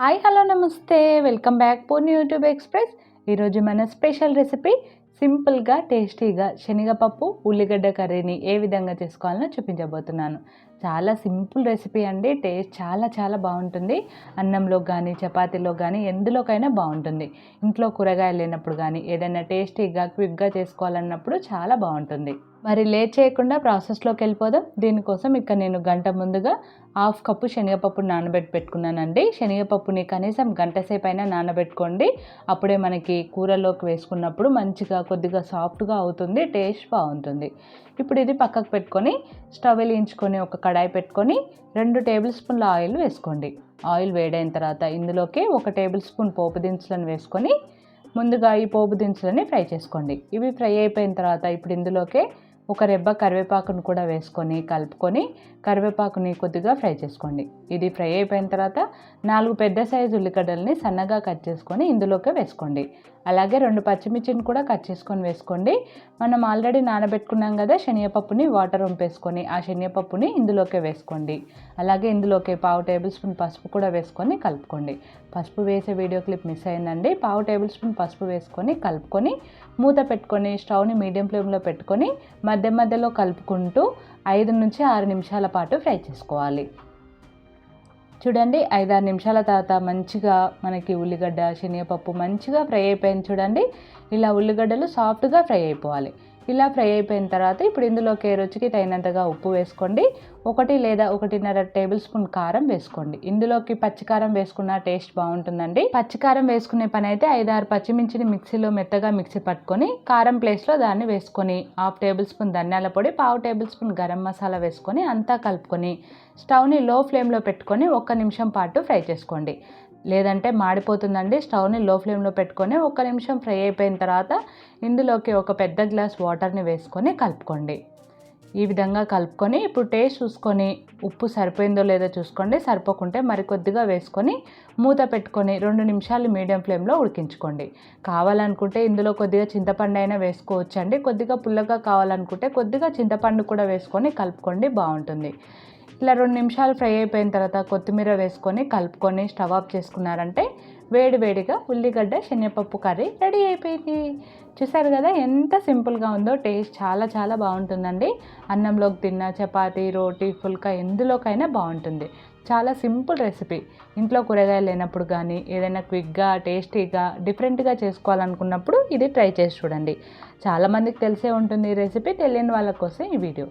Hi hello నమస్తే. Welcome back Poorni YouTube express. ఈరోజు మన స్పెషల్ రెసిపీ సింపుల్గా టేస్టీగా శనగపప్పు ఉల్లిగడ్డ కర్రీని ఏ విధంగా చేసుకోవాలో చూపించబోతున్నాను. చాలా సింపుల్ రెసిపీ అండి. టేస్ట్ చాలా చాలా బాగుంటుంది. అన్నంలో కానీ చపాతీలో కానీ ఎందులోకైనా బాగుంటుంది. ఇంట్లో కూరగాయలు లేనప్పుడు కానీ ఏదైనా టేస్టీగా క్విక్గా చేసుకోవాలన్నప్పుడు చాలా బాగుంటుంది. మరి లేట్ చేయకుండా ప్రాసెస్లోకి వెళ్ళిపోదాం. దీనికోసం ఇక్కడ నేను గంట ముందుగా హాఫ్ కప్పు శనగపప్పు నానబెట్టి పెట్టుకున్నానండి. శనగపప్పుని కనీసం గంట సేపు అయినా నానబెట్టుకోండి. అప్పుడే మనకి కూరలోకి వేసుకున్నప్పుడు మంచిగా కొద్దిగా సాఫ్ట్గా అవుతుంది. టేస్ట్ బాగుంటుంది. ఇప్పుడు ఇది పక్కకు పెట్టుకొని స్టవ్ వెలిగించుకొని ఒక కడాయి పెట్టుకొని రెండు టేబుల్ స్పూన్ల ఆయిల్ వేసుకోండి. ఆయిల్ వేడైన తర్వాత ఇందులోకి ఒక టేబుల్ స్పూన్ పోపు దినుసులను వేసుకొని ముందుగా ఈ పోపు దినుసులని ఫ్రై చేసుకోండి. ఇవి ఫ్రై అయిపోయిన తర్వాత ఇప్పుడు ఇందులోకే ఒక రెబ్బ కరివేపాకును కూడా వేసుకొని కలుపుకొని కరివేపాకుని కొద్దిగా ఫ్రై చేసుకోండి. ఇది ఫ్రై అయిపోయిన తర్వాత నాలుగు పెద్ద సైజు ఉల్లిగడ్డల్ని సన్నగా కట్ చేసుకొని ఇందులోకి వేసుకోండి. అలాగే రెండు పచ్చిమిర్చిని కూడా కట్ చేసుకొని వేసుకోండి. మనం ఆల్రెడీ నానబెట్టుకున్నాం కదా శనగపప్పుని వాటర్ వంపేసుకొని ఆ శనగపప్పుని ఇందులోకే వేసుకోండి. అలాగే ఇందులోకి పావు టేబుల్ స్పూన్ పసుపు కూడా వేసుకొని కలుపుకోండి. పసుపు వేసే వీడియో క్లిప్ మిస్ అయిందండి. పావు టేబుల్ స్పూన్ పసుపు వేసుకొని కలుపుకొని మూత పెట్టుకొని స్టవ్ని మీడియం ఫ్లేమ్లో పెట్టుకొని మధ్య మధ్యలో కలుపుకుంటూ ఐదు నుంచి ఆరు నిమిషాల పాటు ఫ్రై చేసుకోవాలి. చూడండి ఐదారు నిమిషాల తర్వాత మంచిగా మనకి ఉల్లిగడ్డ శనగపప్పు మంచిగా ఫ్రై అయిపోయింది చూడండి. ఇలా ఉల్లిగడ్డలు సాఫ్ట్గా ఫ్రై అయిపోవాలి. ఇలా ఫ్రై అయిపోయిన తర్వాత ఇప్పుడు ఇందులోకి రుచికి తగినంతగా ఉప్పు వేసుకోండి. ఒకటి లేదా ఒకటిన్నర టేబుల్ స్పూన్ కారం వేసుకోండి. ఇందులోకి పచ్చికారం వేసుకున్న టేస్ట్ బాగుంటుందండి. పచ్చికారం వేసుకునే పని అయితే ఐదారు పచ్చిమిర్చిని మిక్సీలో మెత్తగా మిక్సీ పట్టుకొని కారం ప్లేస్లో దాన్ని వేసుకొని హాఫ్ టేబుల్ స్పూన్ ధనియాల పొడి పావు టేబుల్ స్పూన్ గరం మసాలా వేసుకొని అంతా కలుపుకొని స్టవ్ని లో ఫ్లేమ్లో పెట్టుకొని ఒక్క నిమిషం పాటు ఫ్రై చేసుకోండి. లేదంటే మాడిపోతుందండి. స్టవ్ని లో ఫ్లేమ్లో పెట్టుకొని ఒక నిమిషం ఫ్రై అయిపోయిన తర్వాత ఇందులోకి ఒక పెద్ద గ్లాస్ వాటర్ని వేసుకొని కలుపుకోండి. ఈ విధంగా కలుపుకొని ఇప్పుడు టేస్ట్ చూసుకొని ఉప్పు సరిపోయిందో లేదో చూసుకోండి. సరిపోకుంటే మరికొద్దిగా వేసుకొని మూత పెట్టుకొని రెండు నిమిషాలు మీడియం ఫ్లేమ్లో ఉడికించుకోండి. కావాలనుకుంటే ఇందులో కొద్దిగా చింతపండు అయినా వేసుకోవచ్చండి. కొద్దిగా పుల్లగా కావాలనుకుంటే కొద్దిగా చింతపండు కూడా వేసుకొని కలుపుకోండి. బాగుంటుంది. ఇలా రెండు నిమిషాలు ఫ్రై అయిపోయిన తర్వాత కొత్తిమీర వేసుకొని కలుపుకొని స్టవ్ ఆఫ్ చేసుకున్నారంటే వేడి వేడిగా ఉల్లిగడ్డ శనగపప్పు కర్రీ రెడీ అయిపోయింది. చూసారు కదా ఎంత సింపుల్గా ఉందో టేస్ట్ చాలా చాలా బాగుంటుందండి. అన్నంలోకి తిన్న చపాతీ రోటీ ఫుల్కా ఎందులోకైనా బాగుంటుంది. చాలా సింపుల్ రెసిపీ. ఇంట్లో కూరగాయలు లేనప్పుడు కానీ ఏదైనా క్విక్గా టేస్టీగా డిఫరెంట్గా చేసుకోవాలనుకున్నప్పుడు ఇది ట్రై చేసి చూడండి. చాలామందికి తెలిసే ఉంటుంది ఈ రెసిపీ తెలియని వాళ్ళ కోసం ఈ వీడియో.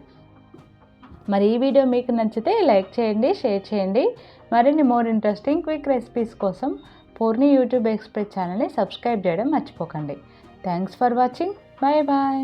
మరి ఈ వీడియో మీకు నచ్చితే లైక్ చేయండి షేర్ చేయండి. మరిన్ని మోర్ ఇంట్రెస్టింగ్ క్విక్ రెసిపీస్ కోసం పూర్ణి యూట్యూబ్ ఎక్స్ప్రెస్ ఛానల్ని సబ్స్క్రైబ్ చేయడం మర్చిపోకండి. Thanks for watching. Bye bye.